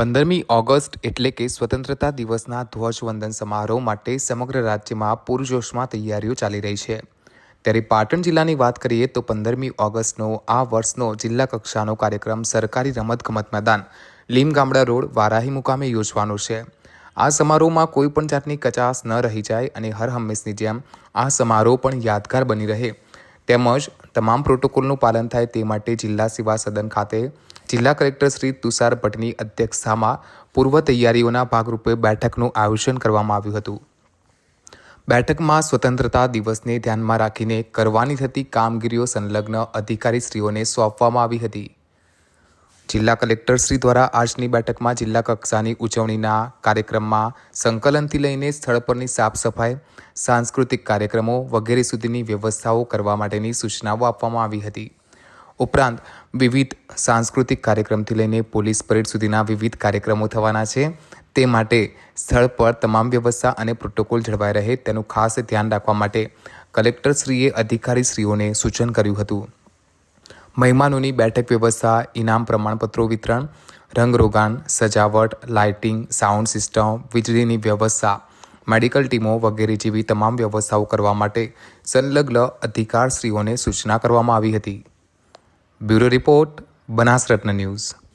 પંદરમી ઓગસ્ટ એટલે કે સ્વતંત્રતા દિવસના ધ્વજવંદન સમારોહ માટે સમગ્ર રાજ્યમાં પૂરજોશમાં તૈયારીઓ ચાલી રહી છે. ત્યારે પાટણ જિલ્લાની વાત કરીએ તો પંદરમી ઓગસ્ટનો આ વર્ષનો જિલ્લા કક્ષાનો કાર્યક્રમ સરકારી રમતગમત મેદાન, લીમગામડા રોડ, વારાહી મુકામે યોજવાનો છે. આ સમારોહમાં કોઈ પણ જાતની કચાસ ન રહી જાય અને હર હંમેશની જેમ આ સમારોહ પણ યાદગાર બની રહે. તેમજ તમામ પ્રોટોકોલનું પાલન થાય તે માટે જિલ્લા સેવા સદન ખાતે જિલ્લા કલેક્ટર શ્રી તુષાર ભટ્ટની અધ્યક્ષતામાં પૂર્વ તૈયારીઓના ભાગરૂપે બેઠકનું આયોજન કરવામાં આવ્યું હતું. બેઠકમાં સ્વતંત્રતા દિવસને ધ્યાનમાં રાખીને કરવાની થતી કામગીરીઓ સંલગ્ન અધિકારીશ્રીઓને સોંપવામાં આવી હતી. જિલ્લા કલેક્ટરશ્રી દ્વારા આજની બેઠકમાં જિલ્લા કક્ષાની ઉજવણીના કાર્યક્રમમાં સંકલનથી લઈને સ્થળ પરની સાફ સફાઈ, સાંસ્કૃતિક કાર્યક્રમો વગેરે સુધીની વ્યવસ્થાઓ કરવા માટેની સૂચનાઓ આપવામાં આવી હતી. ઉપરાંત વિવિધ સાંસ્કૃતિક કાર્યક્રમથી લઈને પોલીસ પરેડ સુધીના વિવિધ કાર્યક્રમો થવાના છે. તે માટે સ્થળ પર તમામ વ્યવસ્થા અને પ્રોટોકોલ જળવાઈ રહે તેનું ખાસ ધ્યાન રાખવા માટે કલેક્ટરશ્રીએ અધિકારીશ્રીઓને સૂચન કર્યું હતું. મહેમાનોની બેઠક વ્યવસ્થા, ઇનામ પ્રમાણપત્રો વિતરણ, રંગરોગાન, સજાવટ, લાઇટિંગ, સાઉન્ડ સિસ્ટમ, વીજળીની વ્યવસ્થા, મેડિકલ ટીમો વગેરે જેવી તમામ વ્યવસ્થાઓ કરવા માટે સંલગ્ન અધિકારશ્રીઓને સૂચના કરવામાં આવી હતી. Bureau report Banasratna news.